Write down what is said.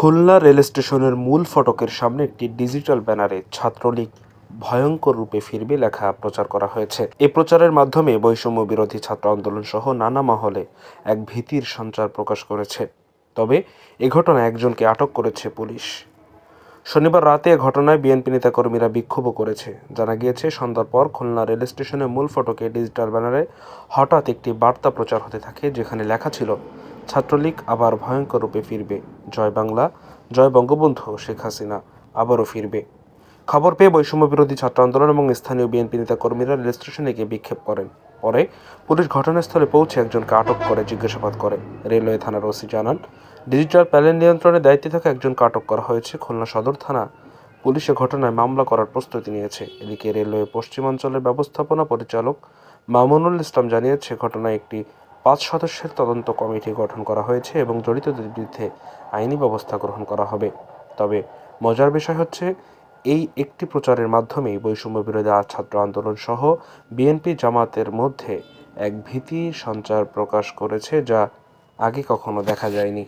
Khulna rail স্টেশনের মূল ফটকের সামনে একটি ডিজিটাল ব্যানারে ছাত্রলীগ ভয়ঙ্কর রূপে ফিরবে লেখা প্রচার করা হয়েছে। এ প্রচারের মাধ্যমে বৈষম্য বিরোধী ছাত্র আন্দোলন সহ নানা মহলে এক ভীতির সঞ্চার প্রকাশ করেছে। তবে এ ঘটনায় একজনকে আটক করেছে পুলিশ। শনিবার রাতে ঘটনায় বিএনপি নেতাকর্মীরা বিক্ষোভও করেছে। জানা গিয়েছে, সন্ধ্যার পর খুলনা রেল স্টেশনের মূল ফটকে ডিজিটাল ব্যানারে হঠাৎ একটি বার্তা প্রচার হতে থাকে, যেখানে লেখা ছিল ছাত্রলীগ আবার ভয়ঙ্কর রূপে ফিরবে। জয় বাংলা, জয় বঙ্গবন্ধু, শেখ হাসিনা আবারও ফিরবে। খবর পেয়ে বৈষম্য বিরোধী ছাত্র আন্দোলন এবং স্থানীয় বিএনপি নেতাকর্মীরা রেল স্টেশনে গিয়ে বিক্ষেপ করেন। পরে পুলিশ ঘটনাস্থলে পৌঁছে একজনকে আটক করে জিজ্ঞাসাবাদ করে। রেলওয়ে থানার ওসি জানান, ডিজিটাল প্যানেল নিয়ন্ত্রণে দায়িত্বে থাকা একজনকে আটক করা হয়েছে। খুলনা সদর থানা পুলিশে ঘটনায় মামলা করার প্রস্তুতি নিয়েছে। এদিকে রেলওয়ে পশ্চিমাঞ্চলের ব্যবস্থাপনা পরিচালক মামুনুল ইসলাম জানিয়েছে, ঘটনায় একটি পাঁচ সদস্যের তদন্ত কমিটি গঠন করা হয়েছে এবং জড়িতদের বিরুদ্ধে আইনি ব্যবস্থা গ্রহণ করা হবে। তবে মজার বিষয় হচ্ছে, এই একটি প্রচারের মাধ্যমেই বৈষম্য বিরোধী ছাত্র আন্দোলন সহ বিএনপি জামাতের মধ্যে এক ভীতি সঞ্চার প্রকাশ করেছে যা আগে কখনো দেখা যায়নি।